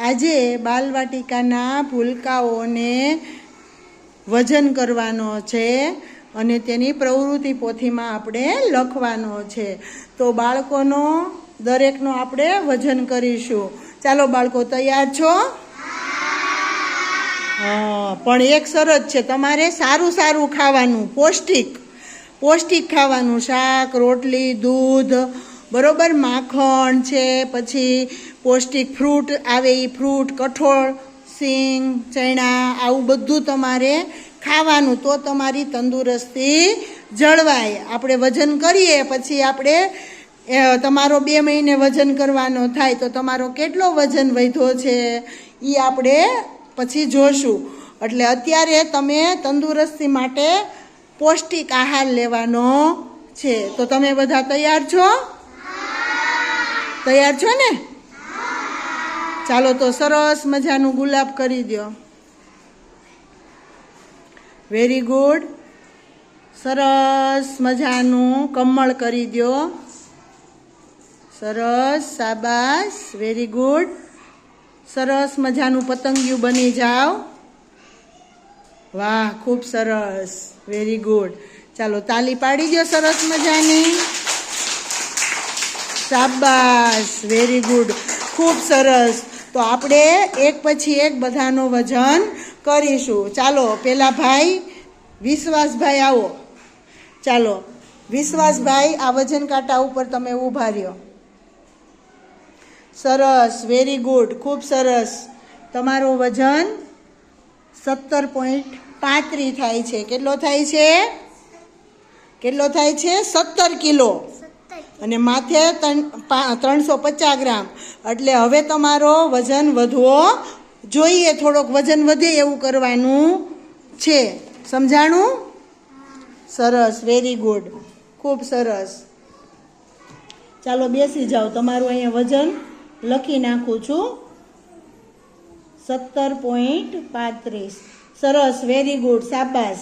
આજે બાલવાટિકાના ભૂલકાઓને વજન કરવાનો છે અને તેની પ્રવૃત્તિ પોથીમાં આપણે લખવાનો છે. તો બાળકોનો, દરેકનો આપણે વજન કરીશું. ચાલો બાળકો તૈયાર છો? પણ એક શરત છે, તમારે સારું સારું ખાવાનું, પૌષ્ટિક પૌષ્ટિક ખાવાનું, શાક, રોટલી, દૂધ, બરોબર, માખણ છે, પછી પૌષ્ટિક ફ્રૂટ આવે એ ફ્રૂટ, કઠોળ, સિંગ, ચણા, આવું બધું તમારે ખાવાનું. તો તમારી તંદુરસ્તી જળવાય. આપણે વજન કરીએ, પછી આપણે તમારો બે મહિને વજન કરવાનો થાય. તો તમારો કેટલો વજન વધ્યો છે એ આપણે પછી જોશું. એટલે અત્યારે તમે તંદુરસ્તી માટે પૌષ્ટિક આહાર લેવાનો છે. તો તમે બધા તૈયાર છો? તૈયાર છો ને? ચાલો તો સરસ મજાનું ગુલાબ કરી દો વેરી ગુડ સરસ મજાનું કમળ કરી દો સરસ સાબાસ વેરી ગુડ સરસ મજાનું પતંગિયું બની જાઓ. વાહ, ખૂબ સરસ. વેરી ગુડ ચાલો, તાલી પાડી દો સરસ મજાની. શાબાશ. વેરી ગુડ ખૂબ સરસ. તો આપણે એક પછી એક બધાનો વજન કરીશું. ચાલો, પેલા ભાઈ, વિશ્વાસભાઈ આવો. ચાલો, વિશ્વાસભાઈ, આ વજન કાંટા ઉપર તમે ઊભા રહ્યો. સરસ વેરી ગુડ ખૂબ સરસ. તમારું વજન સત્તર પોઈન્ટ પાંત્રી થાય છે. કેટલો થાય છે? કેટલો થાય છે? સત્તર કિલો. અને માથે ત્રણસો પચાસ ગ્રામ. એટલે હવે તમારો વજન વધવો જોઈએ, થોડોક વજન વધે એવું કરવાનું છે. સમજાણું? સરસ વેરી ગુડ ખૂબ સરસ. ચાલો બેસી જાઓ. તમારું અહીંયા વજન લખી નાખું છું. સત્તર પોઈન્ટ પાંત્રીસ. સરસ વેરી ગુડ સાબાસ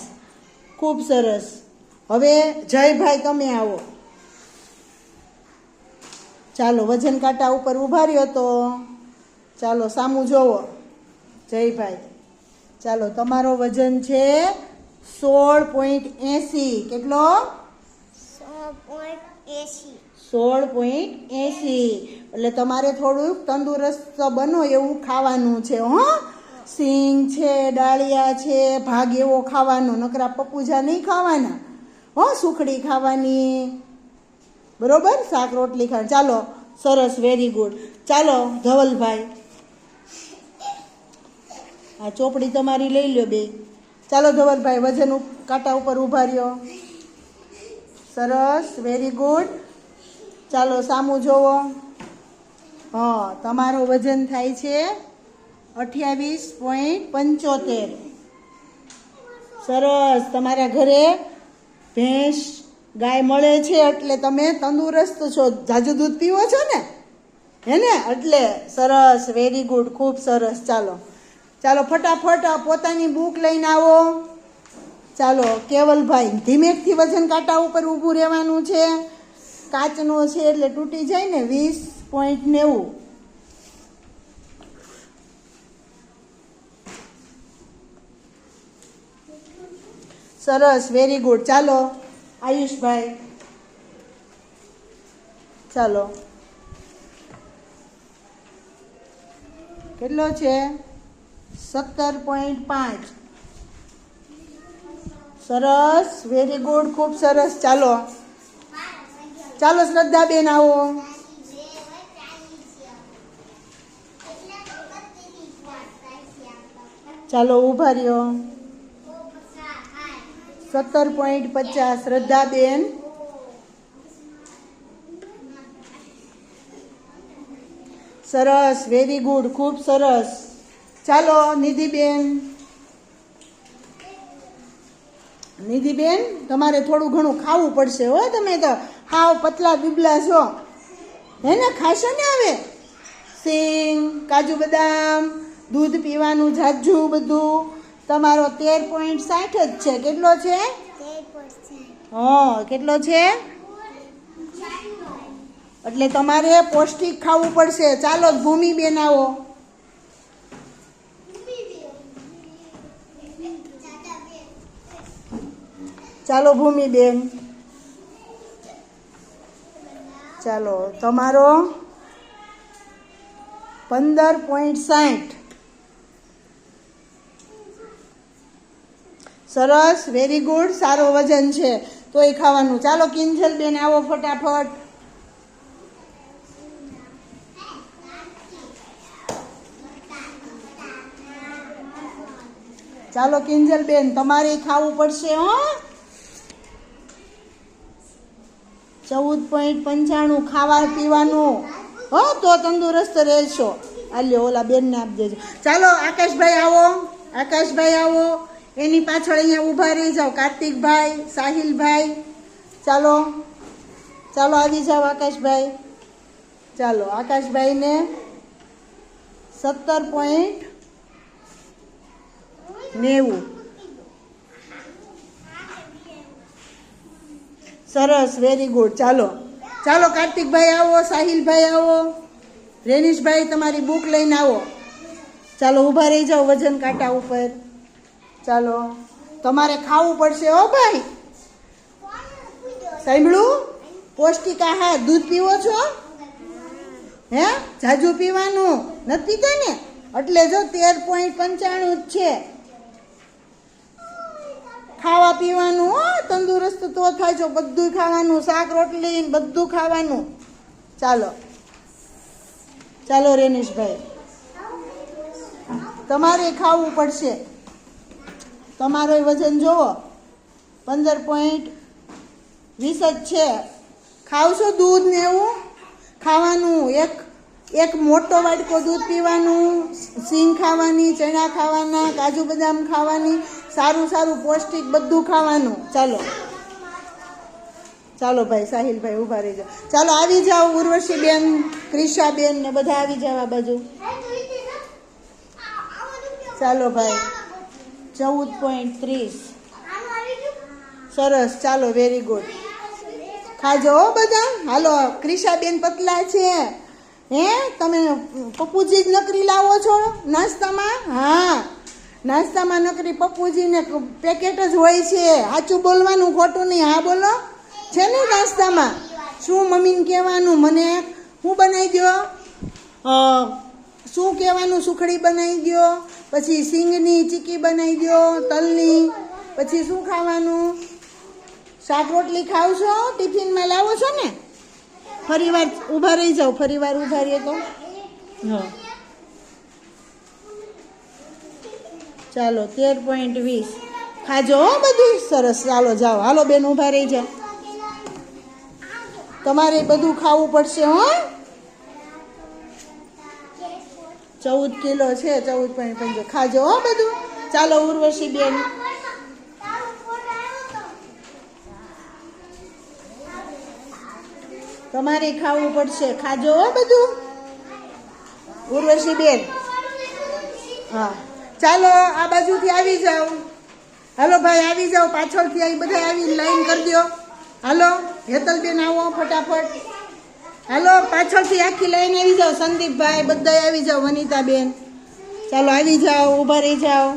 ખૂબ સરસ. હવે જયભાઈ, તમે આવો. ચાલો વજન કાંટા ઉપર ઊભા રહ્યો તો ચાલો સામું જોવો. જયભાઈ ચાલો તમારો વજન છે સોળ પોઈન્ટ એંસી. કેટલો? સોળ પોઈન્ટ એંસી. એટલે તમારે થોડુંક તંદુરસ્ત બનો એવું ખાવાનું છે હો. સિંગ છે ડાળિયા છે ભાગ એવો ખાવાનો. નકરા પપુજા નહીં ખાવાના. હો સુખડી ખાવાની. બરોબર? શાક રોટલી ખાણ. ચાલો, સરસ વેરી ગુડ ચાલો, ધવલભાઈ. આ ચોપડી તમારી લઈ લો બે. ચાલો, ધવલભાઈ, વજન કાંટા ઉપર ઊભા રહ્યો. સરસ વેરી ગુડ ચાલો, સામું જોવો. હા, તમારો વજન થાય છે અઠ્યાવીસ પોઈન્ટ પંચોતેર. સરસ, તમારા ઘરે ભેંસ ગાય મળે છે એટલે તમે તંદુરસ્ત છો. જાજુ દૂધ પીવો છો ને? હે ને? એટલે સરસ વેરી ગુડ ખૂબ સરસ. ચાલો. ચાલો, ફટાફટ પોતાની બુક લઈને આવો. ચાલો કેવલભાઈ ધીમેકથી વજન કાંટા ઉપર ઊભું રહેવાનું છે. કાચનો છે એટલે તૂટી જાય ને વીસ પોઈન્ટ નેવું. સરસ વેરી ગુડ ચાલો. આયુષભાઈ ચાલો. કેટલો છે? સત્તર પોઈન્ટ પાંચ. સરસ વેરી ગુડ ખૂબ સરસ. ચાલો. ચાલો શ્રદ્ધાબેન આવો. ચાલો, ઊભા રહ્યો. સત્તર પોઈન્ટ પચાસ, શ્રદ્ધાબેન. સરસ વેરી ગુડ ખૂબ સરસ. ચાલો, નિધિબેન. નિધિબેન, તમારે થોડું ઘણું ખાવું પડશે હો, તમે તો હાવ પતલા દુબલા છો. હે ને ખાશો ને હવે? સિંગ, કાજુ બદામ, દૂધ પીવાનું, જાજુ બધું. તમારો તેર પોઈન્ટ સાઠ જ છે. કેટલો છે? હા કેટલો છે? એટલે તમારે પૌષ્ટિક ખાવું પડશે. ચાલો ભૂમિ બનાવો. ચાલો ભૂમિબેન ચાલો તમારો પંદર પોઈન્ટ સાઠ. સરસ વેરી ગુડ સારો વજન છે. તો એ ખાવાનું. ચાલો, કિંજલ બેન, આવો ફટાફટ. ચાલો, કિંજલ બેન, તમારે ખાવું પડશે, હો. ચૌદ પોઈન્ટ પંચાણું ખાવા પીવાનું. હો, તો તંદુરસ્ત રહેશો. આલ્યો, ઓલા બેનને આપી દેજો ચાલો, આકાશભાઈ આવો. આકાશભાઈ આવો. એની પાછળ અહીંયા ઊભા રહી જાઓ. કાર્તિકભાઈ, સાહિલભાઈ. ચાલો. ચાલો, આવી જાઓ આકાશભાઈ. ચાલો, આકાશભાઈને સત્તર પોઈન્ટ નેવું. સરસ વેરી ગુડ ચાલો. ચાલો, કાર્તિકભાઈ આવો, સાહિલભાઈ આવો. રેનીશભાઈ, તમારી બુક લઈને આવો. ચાલો, ઊભા રહી જાઓ વજન કાંટા ઉપર. ચાલો, તમારે ખાવું પડશે હો ભાઈ. સાંભળું પૌષ્ટિક આહાર, દૂધ પીવો છો? હે? જાજુ પીવાનું? નથી પીતા ને? એટલે જો તેર પોઈન્ટ પંચાણું જ છે. ખાવા પીવાનું, હો, તંદુરસ્ત તો થાય છો. બધું ખાવાનું, શાક, રોટલી બધું ખાવાનું. ચાલો. ચાલો, રેનીશભાઈ. તમારે ખાવું પડશે. તમારો વજન જોવો. પંદર પોઈન્ટ વીસ જ છે. ખાવશો દૂધ ને એવું? ખાવાનું, એક એક મોટો વાટકો દૂધ પીવાનું, સિંગ ખાવાની, ચણા ખાવાના, કાજુ બદામ ખાવાની, સારું સારું પૌષ્ટિક બધું ખાવાનું. ચાલો. ચાલો ભાઈ સાહિલભાઈ ઊભા રહી જાઓ ચાલો, આવી જાઓ ઉર્વશીબેન ક્રિશાબેન ને બધા આવી જાઓ આ બાજુ. ચાલો ભાઈ. ચૌદ પોઈન્ટ ત્રીસ. સરસ, ચાલો વેરી ગુડ ખાજો હો બધા. હાલો ક્રિશાબેન પતલા છે. હે, તમે પપ્પુજી જ નકરી લાવો છો? નાસ્તામાં? હા. નાસ્તામાં નકરી પપ્પુજીને પેકેટ જ હોય છે. સાચું બોલવાનું ખોટું નહીં. હા, બોલો. છે ને નાસ્તામાં? શું મમ્મીને કહેવાનું? મને હું બનાવી દો શું કહેવાનું? સુખડી બનાવી દો પછી સિંગની ચીકી બનાવી દો તલની. પછી શું ખાવાનું? શાક રોટલી ખાવ છો? ટિફિનમાં લાવો છો ને? ફરી વાર ઊભા રહી જાઓ ફરી વાર ઊભા રહીએ તો. હા. ચાલો તેર પોઈન્ટ વીસ. ખાજો હો બધું. સરસ. ચાલો જાઓ. હાલો બેન ઊભા રહી જાઓ. તમારે બધું ખાવું પડશે હો. ચૌદ કિલો છે, ચૌદ પોઈન્ટ પંચો ખાજો હો બધું. ચાલો ઉર્વશી બેન. તમારે ખાવું પડશે. ખાજો હો બધું. ઉર્વશી બેન. હા. ચાલો આ બાજુથી આવી જાઓ. હાલો ભાઈ, આવી જાઓ. પાછળથી આવી બધા આવી લાઈન કરી દો હાલો, હેતલબેન આવો ફટાફટ. હાલો, પાછળથી આખી લઈને આવી જાઓ, સંદીપભાઈ બધા આવી જાઓ, વનિતાબેન. ચાલો, આવી જાઓ, ઊભા રહી જાઓ.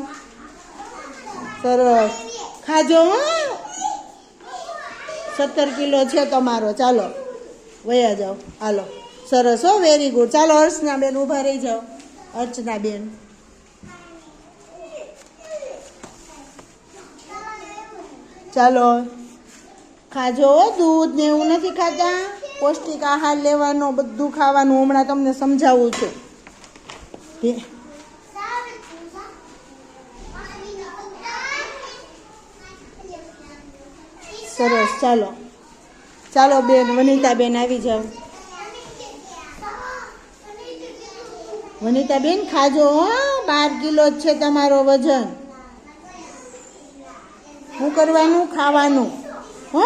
સરસ. ખાજો સત્તર કિલો છે તમારો. ચાલો, વયા જાઓ. હાલો, સરસ, હો વેરી ગુડ ચાલો અર્ચના બેન ઊભા રહી જાઓ. અર્ચના બેન. ચાલો, ખાજો દૂધ ને એવું નથી ખાતા? પૌષ્ટિક આહાર લેવાનો, બધું ખાવાનું હમણાં તમને સમજાવું છું. સરસ, ચાલો. ચાલો બેન, વનિતાબેન આવી જાઓ. વનિતાબેન, ખાજો, હો, બાર કિલો જ છે તમારો વજન. શું કરવાનું? ખાવાનું. હો?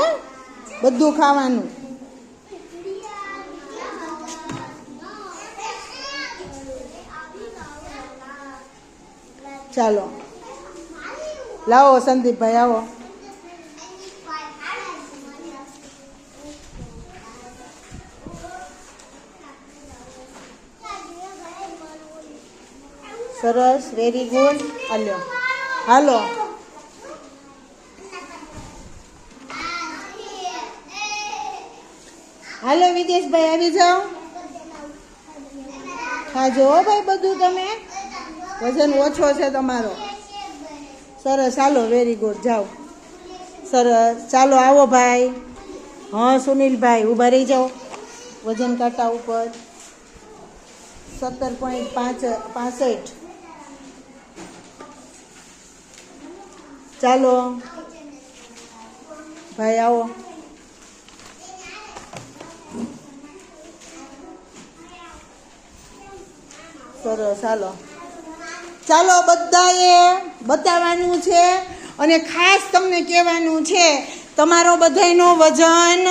બધું ખાવાનું. ચાલો. લાવો સંદીપભાઈ, આવો. સરસ વેરી ગુડ હાલો હાલો. હાલો વિદેશભાઈ, આવી જાઓ. હા જુઓ ભાઈ બધું તમે. વજન ઓછો છે તમારો. સરસ ચાલો વેરી ગુડ જાઓ. સરસ, ચાલો, આવો ભાઈ. હા, સુનિલભાઈ, ઊભા રહી જાઓ વજન કાંટા ઉપર. સત્તર પોઈન્ટ પાંચ, પાસઠ. ચાલો. ભાઈ, આવો. સરસ ચાલો ચાલો બધાએ બતાવવાનું છે અને ખાસ તમને કહેવાનું છે, તમારો બધાયનો વજન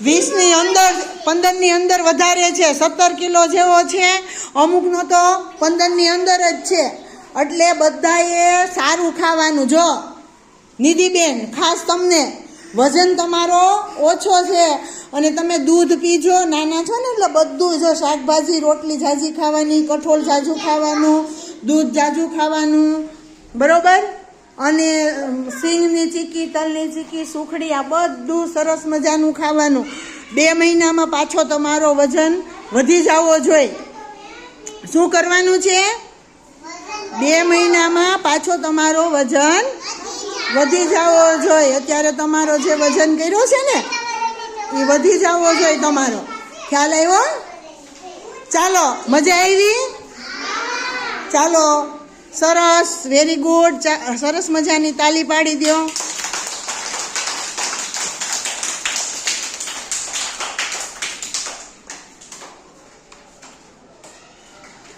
વીસની અંદર, પંદરની અંદર વધારે છે, સત્તર કિલો જેવો છે, અમુકનો તો પંદરની અંદર જ છે. એટલે બધાએ સારું ખાવાનું, જો. નિધિબેન, ખાસ તમને. વજન તમારો ઓછો છે અને તમે દૂધ પીજો, નાના છો ને એટલે બધું જો, શાકભાજી, રોટલી જાજી ખાવાની, કઠોળ જાજુ ખાવાનું દૂધ જાજુ ખાવાનું, બરોબર? અને સિંગની ચીકી, તલની ચીકી સુખડી આ બધું સરસ મજાનું ખાવાનું. બે મહિનામાં પાછો તમારો વજન વધી જવો જોઈએ. શું કરવાનું છે? બે મહિનામાં પાછો તમારો વજન વધી જવો જોઈએ. અત્યારે તમારો જે વજન કર્યો છે ને, એ વધી જવો જોઈએ તમારો. ખ્યાલ આવ્યો? ચાલો, મજા આવી? ચાલો. સરસ વેરી ગુડ સરસ મજાની તાલી પાડી દો.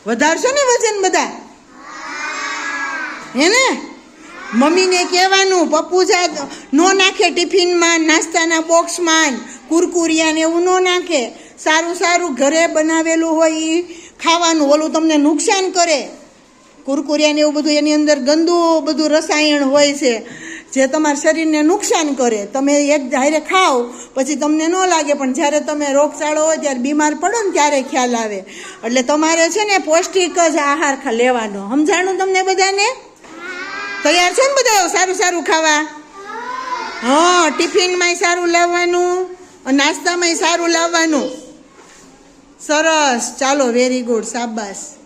વધારશો ને વજન બધા? હે ને? મમ્મીને કહેવાનું પપ્પુજા નો નાખે ટિફિનમાં, નાસ્તાના બોક્સમાં કુરકુરિયા ને એવું ન નાખે. સારું સારું ઘરે બનાવેલું હોય એ ખાવાનું, ઓલું તમને નુકસાન કરે. કુરકુરિયા ને એવું બધું, એની અંદર ગંદુ બધું રસાયણ હોય છે, જે તમારા શરીરને નુકસાન કરે. તમે એક જાહેરે ખાઓ, પછી તમને ન લાગે, પણ જ્યારે તમે રોગચાળો હોય ત્યારે બીમાર પડો ને ત્યારે ખ્યાલ આવે. એટલે તમારે છે ને પૌષ્ટિક જ આહાર લેવાનો. સમજાણું તમને બધાને? તૈયાર છે ને બધા? સારું સારું ખાવા? હા, ટિફિનમાંય સારું લાવવાનું નાસ્તામાંય સારું લાવવાનું. સરસ. ચાલો વેરી ગુડ શાબાશ.